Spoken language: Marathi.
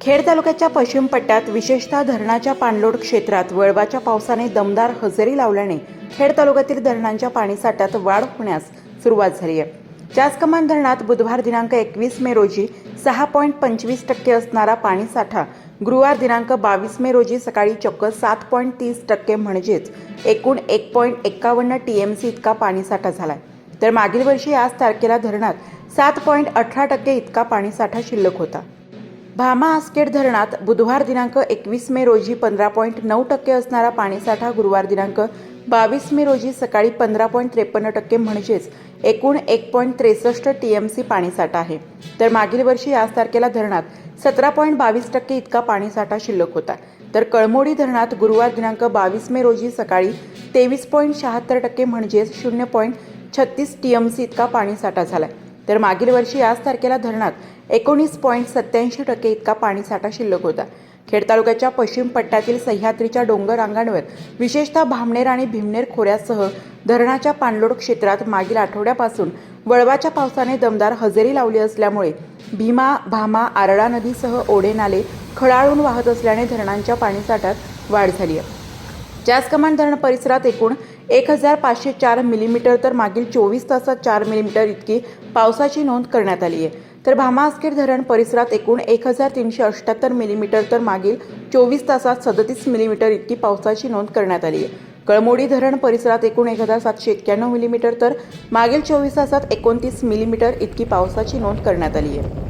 खेड तालुक्याच्या पश्चिम पट्ट्यात विशेषतः धरणाच्या पाणलोट क्षेत्रात वळवाच्या पावसाने दमदार हजेरी लावल्याने खेड तालुक्यातील धरणांच्या पाणीसाठ्यात वाढ होण्यास सुरुवात झाली आहे. जासकमान धरणात बुधवार दिनांक एकवीस मे रोजी सहा पॉईंट पंचवीस टक्के असणारा पाणीसाठा गुरुवार दिनांक बावीस मे रोजी सकाळी चक्क सात पॉईंट तीस टक्के म्हणजेच एकूण एक पॉईंट एक्कावन्न टी एम सी इतका पाणीसाठा झाला तर मागील वर्षी याच तारखेला धरणात सात पॉईंट अठरा टक्के इतका पाणीसाठा शिल्लक होता. भामा आसखेड धरणात बुधवार दिनांक एकवीस मे रोजी पंधरा पॉईंट नऊ टक्के असणारा पाणीसाठा गुरुवार दिनांक बावीस मे रोजी सकाळी पंधरा पॉईंट त्रेपन्न टक्के म्हणजेच एकूण एक पॉईंट त्रेसष्ट टी एम सी पाणीसाठा आहे. तर मागील वर्षी याच तारखेला धरणात सतरा पॉईंट बावीस टक्के इतका पाणीसाठा शिल्लक होता. तर कळमोडी धरणात गुरुवार दिनांक बावीस मे रोजी सकाळी तेवीस पॉईंट शहात्तर टक्के म्हणजेच शून्य पॉईंट छत्तीस टी एम सी इतका पाणीसाठा झाला आहे तर मागील वर्षी याच तारखेला धरणात एकोणीस पॉईंट सत्याऐंशी टक्के इतका पाणीसाठा शिल्लक होता. खेड तालुक्याच्या पश्चिम पट्ट्यातील सह्याद्रीच्या डोंगर रांगांवर विशेषतः भामनेर आणि भीमनेर खोऱ्यासह धरणाच्या पाणलोट क्षेत्रात मागील आठवड्यापासून वळवाच्या पावसाने दमदार हजेरी लावली असल्यामुळे भीमा भामा आरळा नदीसह ओढे नाले खळाळून वाहत असल्याने धरणांच्या पाणीसाठ्यात वाढ झाली आहे जासकमान धरण परिसरात एकूण एक हजार पाचशे चार मिलीमीटर तर मागील चोवीस तासात चार मिलीमीटर इतकी पावसाची नोंद करण्यात आली आहे. तर भामाआसखेड धरण परिसरात एकूण एक हजार तीनशे अठ्ठ्याहत्तर मिलीमीटर तर मागील चोवीस तासात सदतीस मिलीमीटर इतकी पावसाची नोंद करण्यात आली आहे. कळमोडी धरण परिसरात एकूण एक हजार सातशे एक्क्याण्णव मिलीमीटर तर मागील चोवीस तासात एकोणतीस मिलीमीटर इतकी पावसाची नोंद करण्यात आली आहे.